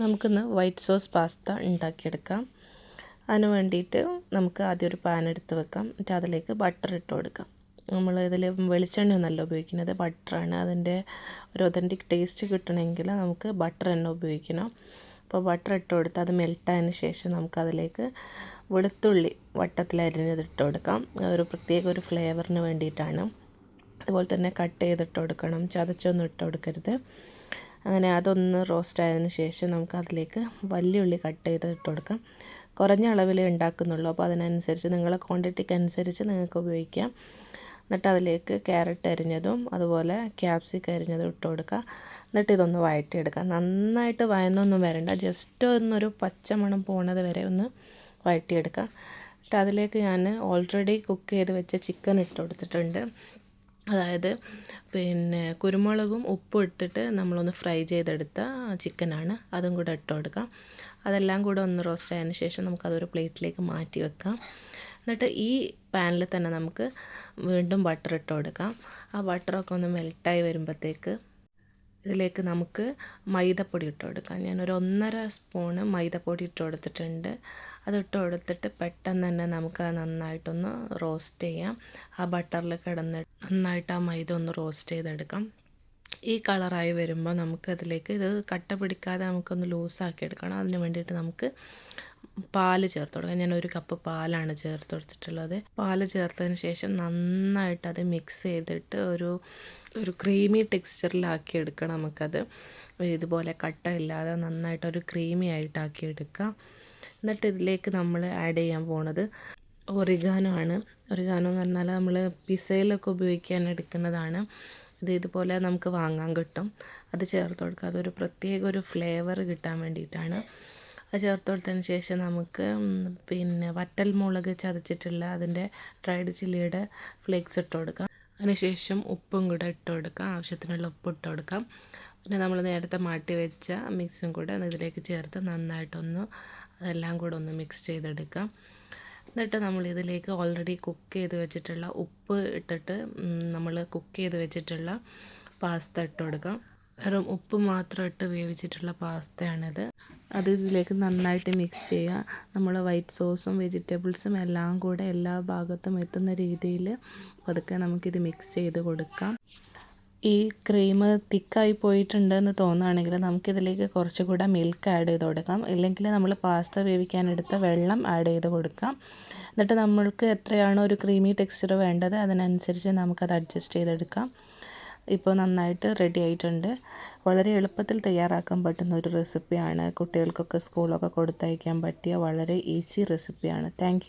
നമുക്കിന്ന് white sauce pasta ഉണ്ടാക്കിയെടുക്കാം. അതിന് വേണ്ടിയിട്ട് നമുക്ക് ആദ്യം ഒരു പാൻ എടുത്ത് വെക്കാം. എന്നിട്ട് അതിലേക്ക് ബട്ടർ ഇട്ട് കൊടുക്കാം. നമ്മൾ ഇതിൽ വെളിച്ചെണ്ണയൊന്നല്ല ഉപയോഗിക്കുന്നത് ബട്ടറാണ് അതിന്റെ ഒരു ഒതന്റിക് ടേസ്റ്റ് കിട്ടണമെങ്കിൽ നമുക്ക് ബട്ടർ തന്നെ ഉപയോഗിക്കണം. അപ്പോൾ ബട്ടർ ഇട്ട് കൊടുത്ത് അത് മെൽട്ടായതിന് ശേഷം നമുക്കതിലേക്ക് വെളുത്തുള്ളി വട്ടത്തിൽ അരിഞ്ഞത് ഇട്ട് കൊടുക്കാം. ഒരു പ്രത്യേക ഒരു ഫ്ലേവറിന് വേണ്ടിയിട്ടാണ്. അതുപോലെ തന്നെ കട്ട് ചെയ്തിട്ട് കൊടുക്കണം. ചതച്ചൊന്നും ഇട്ട് കൊടുക്കരുത്. അങ്ങനെ അതൊന്ന് റോസ്റ്റ് ആയതിന് ശേഷം നമുക്ക് അതിലേക്ക് വലിയ ഉള്ളി കട്ട് ചെയ്ത് ഇട്ട് കൊടുക്കാം. കുറഞ്ഞ അളവിലേ ഉണ്ടാക്കുന്നുള്ളൂ. അപ്പോൾ അതിനനുസരിച്ച് നിങ്ങളെ ക്വാണ്ടിറ്റിക്ക് അനുസരിച്ച് നിങ്ങൾക്ക് ഉപയോഗിക്കാം. എന്നിട്ട് അതിലേക്ക് ക്യാരറ്റ് അരിഞ്ഞതും അതുപോലെ ക്യാപ്സിക്ക് അരിഞ്ഞതും ഇട്ട് കൊടുക്കുക എന്നിട്ട് ഇതൊന്ന് വഴറ്റിയെടുക്കുക നന്നായിട്ട് വയന്നൊന്നും വരണ്ട. ജസ്റ്റ് ഒന്നൊരു പച്ചമണം പോണത് വരെ ഒന്ന് വഴറ്റിയെടുക്കുക എന്നിട്ട് അതിലേക്ക് ഞാൻ ഓൾറെഡി കുക്ക് ചെയ്ത് വെച്ച ചിക്കൻ ഇട്ട് കൊടുത്തിട്ടുണ്ട്. അതായത് പിന്നെ കുരുമുളകും ഉപ്പും ഇട്ടിട്ട് നമ്മളൊന്ന് ഫ്രൈ ചെയ്തെടുത്ത ചിക്കനാണ്. അതും കൂടെ ഇട്ട് കൊടുക്കാം. അതെല്ലാം കൂടെ ഒന്ന് റോസ്റ്റ് ആയതിനു ശേഷം നമുക്കതൊരു പ്ലേറ്റിലേക്ക് മാറ്റി വെക്കാം. എന്നിട്ട് ഈ പാനിൽ തന്നെ നമുക്ക് വീണ്ടും ബട്ടർ ഇട്ട് കൊടുക്കാം. ആ ബട്ടറൊക്കെ ഒന്ന് മെൽട്ടായി വരുമ്പോഴത്തേക്ക് ഇതിലേക്ക് നമുക്ക് മൈദപ്പൊടി ഇട്ട് കൊടുക്കാം. ഞാനൊരു ഒന്നര സ്പൂണ് മൈദപ്പൊടി ഇട്ട് കൊടുത്തിട്ടുണ്ട്. അത് കൊടുത്തിട്ട് പെട്ടെന്ന് തന്നെ നമുക്ക് നന്നായിട്ടൊന്ന് റോസ്റ്റ് ചെയ്യാം. ആ ബട്ടറിൽ കിടന്ന് നന്നായിട്ട് ആ മൈദ ഒന്ന് റോസ്റ്റ് ചെയ്തെടുക്കാം. ഈ കളറായി വരുമ്പോൾ നമുക്ക് അതിലേക്ക് ഇത് കട്ട പിടിക്കാതെ നമുക്കൊന്ന് ലൂസാക്കി എടുക്കണം. അതിന് വേണ്ടിയിട്ട് നമുക്ക് പാൽ ചേർത്ത് കൊടുക്കാം ഞാൻ ഒരു കപ്പ് പാലാണ് ചേർത്ത് കൊടുത്തിട്ടുള്ളത്. പാൽ ചേർത്തതിന് ശേഷം നന്നായിട്ട് അത് മിക്സ് ചെയ്തിട്ട് ഒരു ഒരു ക്രീമി ടെക്സ്ചറിലാക്കി എടുക്കണം നമുക്കത്. ഇതുപോലെ കട്ട ഇല്ലാതെ നന്നായിട്ട് നന്നായിട്ടൊരു ക്രീമി ആയിട്ടാക്കി എടുക്കാം എന്നിട്ട് ഇതിലേക്ക് നമ്മൾ ആഡ് ചെയ്യാൻ പോണത് ഒറിഗാനോ ആണ്. ഒറിഗാനോ എന്ന് പറഞ്ഞാൽ നമ്മൾ പിസയിലൊക്കെ ഉപയോഗിക്കാൻ എടുക്കുന്നതാണ്. ഇത് ഇതുപോലെ നമുക്ക് വാങ്ങാൻ കിട്ടും. അത് ചേർത്ത് കൊടുക്കുക. അതൊരു പ്രത്യേക ഒരു ഫ്ലേവർ കിട്ടാൻ വേണ്ടിയിട്ടാണ്. അത് ചേർത്ത് കൊടുത്തതിന് ശേഷം നമുക്ക് പിന്നെ വറ്റൽ മുളക് ചതച്ചിട്ടുള്ള അതിന്റെ ഡ്രൈഡ് ചില്ലിയുടെ ഫ്ലേക്സ് ഇട്ട് കൊടുക്കാം അതിനുശേഷം ഉപ്പും കൂടെ ഇട്ട് കൊടുക്കാം ആവശ്യത്തിനുള്ള ഉപ്പ് ഇട്ട് കൊടുക്കാം പിന്നെ നമ്മൾ നേരത്തെ മാറ്റി വെച്ച മിക്സും കൂടെ ഇതിലേക്ക് ചേർത്ത് നന്നായിട്ടൊന്ന് അതെല്ലാം കൂടെ ഒന്ന് മിക്സ് ചെയ്തെടുക്കാം. എന്നിട്ട് നമ്മൾ ഇതിലേക്ക് ഓൾറെഡി കുക്ക് ചെയ്ത് വെച്ചിട്ടുള്ള ഉപ്പ് ഇട്ടിട്ട് നമ്മൾ കുക്ക് ചെയ്ത് വെച്ചിട്ടുള്ള പാസ്ത ഇട്ട് കൊടുക്കാം വെറും ഉപ്പ് മാത്രം ഇട്ട് വേവിച്ചിട്ടുള്ള പാസ്തയാണിത്. അത് ഇതിലേക്ക് നന്നായിട്ട് മിക്സ് ചെയ്യുക. നമ്മൾ വൈറ്റ് സോസും വെജിറ്റബിൾസും എല്ലാം കൂടെ എല്ലാ ഭാഗത്തും എത്തുന്ന രീതിയിൽ പതുക്കെ നമുക്കിത് മിക്സ് ചെയ്ത് കൊടുക്കാം. ഈ ക്രീം തിക്കായി പോയിട്ടുണ്ടെന്ന് തോന്നുകയാണെങ്കിൽ നമുക്കിതിലേക്ക് കുറച്ചുകൂടെ മിൽക്ക് ആഡ് ചെയ്ത് കൊടുക്കാം. ഇല്ലെങ്കിൽ നമ്മൾ പാസ്ത വേവിക്കാനെടുത്ത വെള്ളം ആഡ് ചെയ്ത് കൊടുക്കാം. എന്നിട്ട് നമ്മൾക്ക് എത്രയാണോ ഒരു ക്രീമി ടെക്സ്ചർ വേണ്ടത് അതിനനുസരിച്ച് നമുക്കത് അഡ്ജസ്റ്റ് ചെയ്തെടുക്കാം. ഇപ്പോൾ നന്നായിട്ട് റെഡി ആയിട്ടുണ്ട്. വളരെ എളുപ്പത്തിൽ തയ്യാറാക്കാൻ പറ്റുന്ന ഒരു റെസിപ്പിയാണ് കുട്ടികൾക്കൊക്കെ സ്കൂളൊക്കെ കൊടുത്തയക്കാൻ പറ്റിയ വളരെ ഈസി റെസിപ്പിയാണ് താങ്ക്